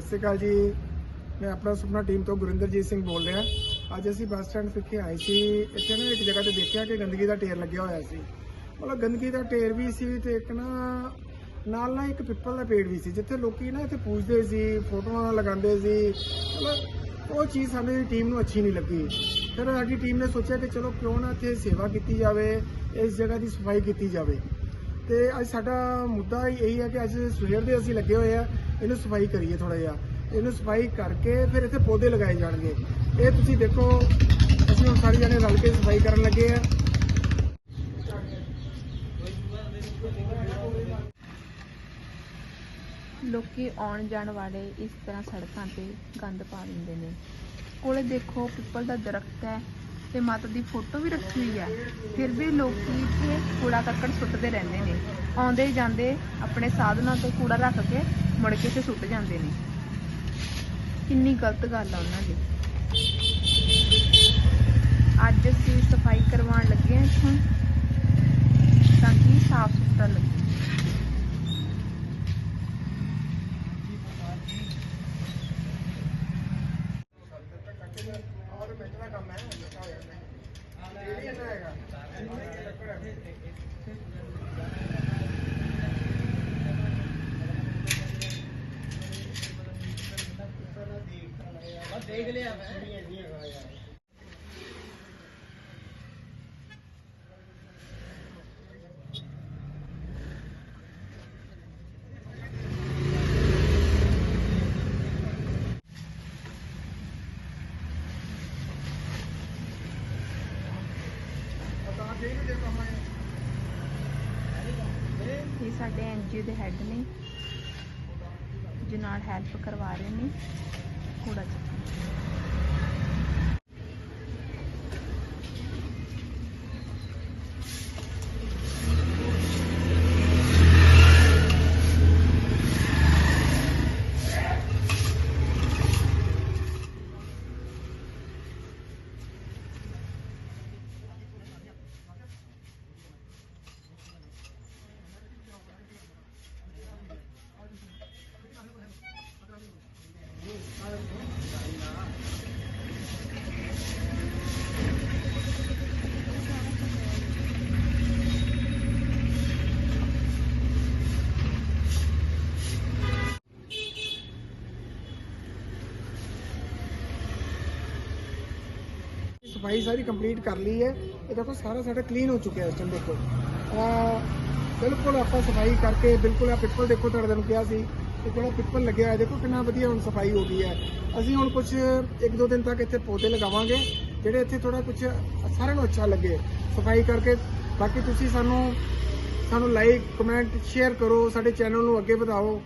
ਸਤਿ ਸ਼੍ਰੀ ਅਕਾਲ ਜੀ। ਮੈਂ ਆਪਣਾ ਸੁਪਨਾ ਟੀਮ ਤੋਂ ਗੁਰਿੰਦਰਜੀਤ ਸਿੰਘ ਬੋਲ ਰਿਹਾ। ਅੱਜ ਅਸੀਂ ਬੱਸ ਸਟੈਂਡ ਵਿਖੇ ਆਏ ਸੀ। ਇੱਥੇ ਨਾ ਇੱਕ ਜਗ੍ਹਾ ਤੇ ਦੇਖਿਆ ਕਿ ਗੰਦਗੀ ਦਾ ਢੇਰ ਲੱਗਿਆ ਹੋਇਆ ਸੀ। ਮਤਲਬ ਗੰਦਗੀ ਦਾ ਢੇਰ ਵੀ ਸੀ ਤੇ ਇੱਕ ਨਾ, ਨਾਲ ਨਾ ਇੱਕ ਪਿੱਪਲ ਦਾ ਪੇੜ ਵੀ ਸੀ, ਜਿੱਥੇ ਲੋਕੀ ਨਾ ਇੱਥੇ ਪੂਜਦੇ ਸੀ, ਫੋਟੋਆਂ ਲਗਾਉਂਦੇ ਸੀ। ਮਤਲਬ ਉਹ ਚੀਜ਼ ਸਾਡੀ ਟੀਮ ਨੂੰ ਅੱਛੀ ਨਹੀਂ ਲੱਗੀ। ਫਿਰ ਸਾਡੀ ਟੀਮ ਨੇ ਸੋਚਿਆ ਕਿ ਚਲੋ ਕਿਉਂ ਨਾ ਇੱਥੇ ਸੇਵਾ ਕੀਤੀ ਜਾਵੇ, ਇਸ ਜਗ੍ਹਾ ਦੀ ਸਫ਼ਾਈ ਕੀਤੀ ਜਾਵੇ। ਤੇ ਅੱਜ ਸਾਡਾ ਮੁੱਦਾ ਇਹੀ ਹੈ ਕਿ ਅੱਜ ਸਵੇਰ ਦੇ ਅਸੀਂ ਲੱਗੇ ਹੋਏ ਆ। ਇਹਨੂੰ ਸਫ਼ਾਈ ਕਰੀਏ ਥੋੜਾ ਜਿਹਾ। ਇਹਨੂੰ ਸਫ਼ਾਈ ਕਰਕੇ ਫਿਰ ਇੱਥੇ ਪੌਦੇ ਲਗਾਏ ਜਾਣਗੇ। ਇਹ ਤੁਸੀਂ ਦੇਖੋ, ਅਸੀਂ ਹੁਣ ਸਾਰੇ ਜਣੇ ਰਲ ਕੇ ਸਫ਼ਾਈ ਕਰਨ ਲੱਗੇ ਆ। ਲੋਕੀ ਆਉਣ ਜਾਣ ਵਾਲੇ ਇਸ ਤਰ੍ਹਾਂ ਸੜਕਾਂ ਤੇ ਗੰਦ ਪਾ ਦਿੰਦੇ ਨੇ। ਕੋਲੇ ਦੇਖੋ, ਪਿੱਪਲ ਦਾ ਦਰਖਤ ਹੈ ਤੇ ਮਾਤਾ ਦੀ ਫੋਟੋ ਵੀ ਰੱਖੀ ਹੋਈ ਹੈ। ਫਿਰ ਵੀ ਲੋਕੀ ਇੱਥੇ ਕੂੜਾ ਕਰਕਟ ਸੁੱਟਦੇ ਰਹਿੰਦੇ ਨੇ। ਆਉਂਦੇ ਜਾਂਦੇ ਆਪਣੇ ਸਾਧਨਾਂ ਤੋਂ ਕੂੜਾ ਰੱਖ ਕੇ ਮੁੜ ਕੇ ਤੇ ਸੁੱਟ ਜਾਂਦੇ ਨੇ। ਕਿੰਨੀ ਗਲਤ ਗੱਲ ਆ ਉਹਨਾਂ ਦੀ। ਅੱਜ ਅਸੀਂ ਸਫ਼ਾਈ ਕਰਵਾਉਣ ਲੱਗੇ ਹਾਂ ਇੱਥੋਂ, ਤਾਂ ਕਿ ਸਾਫ਼ ਸੁਥਰਾ ਲੱਗੇ। ਔਰ ਮਿੰਟ ਦਾ ਕੰਮ ਹੈ ਲੱਗਾ ਹੋਇਆ ਮੈਂ ਇਹ ਵੀ ਇੰਨਾ ਹੈਗਾ ਦੇਖ ਲਿਆ ਮੈਂ। ਤਾਂ ਠੀਕ ਇਹ ਸਾਡੇ ਐਨਜੀਓ ਦੇ ਹੈੱਡ ਨੇ, ਜੋ ਨਾਲ ਹੈਲਪ ਕਰਵਾ ਰਹੇ ਨੇ ਕੂੜਾ ਸਫ਼ਾਈ ਸਾਰੀ ਕੰਪਲੀਟ ਕਰ ਲਈ ਹੈ। ਇਹ ਦੇਖੋ, ਸਾਰਾ ਸਾਡਾ ਕਲੀਨ ਹੋ ਚੁੱਕਿਆ ਇਸ ਟਾਈਮ ਦੇਖੋ। ਆ ਬਿਲਕੁਲ ਆਪਾਂ ਸਫ਼ਾਈ ਕਰਕੇ, ਬਿਲਕੁਲ ਆ ਪਿੱਪਲ ਦੇਖੋ, ਤੁਹਾਡੇ ਨੂੰ ਕਿਹਾ ਸੀ ਤੇ ਜਿਹੜਾ ਪਿੱਪਲ ਲੱਗਿਆ ਹੈ ਦੇਖੋ, ਕਿੰਨਾ ਵਧੀਆ ਹੁਣ ਸਫ਼ਾਈ ਹੋ ਗਈ ਹੈ। ਅਸੀਂ ਹੁਣ ਕੁਝ ਇੱਕ ਦੋ ਦਿਨ ਤੱਕ ਇੱਥੇ ਪੌਦੇ ਲਗਾਵਾਂਗੇ, ਜਿਹੜੇ ਇੱਥੇ ਥੋੜਾ ਕੁਝ ਸਾਰਿਆਂ ਨੂੰ ਅੱਛਾ ਲੱਗੇ ਸਫ਼ਾਈ ਕਰਕੇ। ਬਾਕੀ ਤੁਸੀਂ ਸਾਨੂੰ ਸਾਨੂੰ ਲਾਈਕ ਕਮੈਂਟ ਸ਼ੇਅਰ ਕਰੋ, ਸਾਡੇ ਚੈਨਲ ਨੂੰ ਅੱਗੇ ਵਧਾਓ।